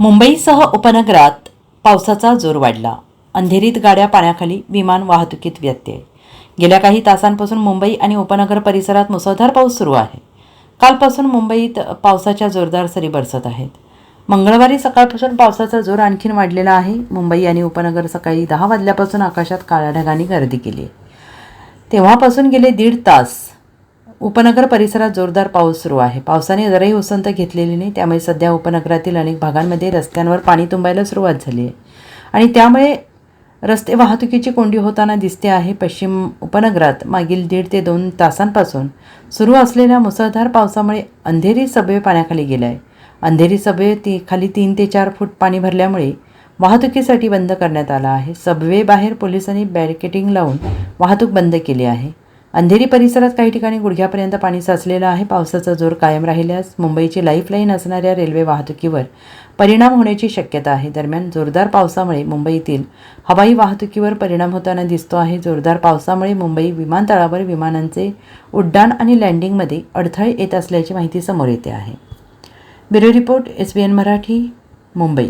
मुंबईसह उपनगरात पावसाचा जोर वाढला. अंधेरीत गाड्या पाण्याखाली विमान वाहतुकीत व्यत्यय. गेल्या काही तासांपासून मुंबई आणि उपनगर परिसरात मुसळधार पाऊस सुरू आहे. कालपासून मुंबईत पावसाच्या जोरदार सरी बरसत आहेत. मंगळवारी सकाळपासून पावसाचा जोर आणखीन वाढलेला आहे. मुंबई आणि उपनगर सकाळी दहा वाजल्यापासून आकाशात काळ्या ढगांनी गर्दी केली आहे. तेव्हापासून गेले दीड तास उपनगर परिसरात जोरदार पाऊस सुरू आहे. पावसाने जराही उसंत घेतलेली नाही त्यामुळे सध्या उपनगरातील अनेक भागांमध्ये रस्त्यांवर पाणी तुंबायला सुरुवात झाली आहे. आणि त्यामुळे रस्ते वाहतुकीची कोंडी होताना दिसते आहे. पश्चिम उपनगरात मागील दीड ते दोन तासांपासून सुरू असलेल्या मुसळधार पावसामुळे अंधेरी सबवे पाण्याखाली गेला आहे अंधेरी सबवे ती खाली तीन ते चार फूट पाणी भरल्यामुळे वाहतुकीसाठी बंद करण्यात आला आहे. सबवे बाहेर पोलिसांनी बॅरिकेटिंग लावून वाहतूक बंद केली आहे. अंधेरी परिसरात काही ठिकाणी गुडघ्यापर्यंत पाणी साचलेलं आहे. पावसाचा जोर कायम राहिल्यास मुंबईची लाईफलाईन असणाऱ्या रेल्वे वाहतुकीवर परिणाम होण्याची शक्यता आहे. दरम्यान जोरदार पावसामुळे मुंबईतील हवाई वाहतुकीवर परिणाम होताना दिसतो आहे. जोरदार पावसामुळे मुंबई विमानतळावर विमानांचे उड्डाण आणि लँडिंगमध्ये अडथळे येत असल्याची माहिती समोर येते आहे. Bureau report S B N Marathi Mumbai.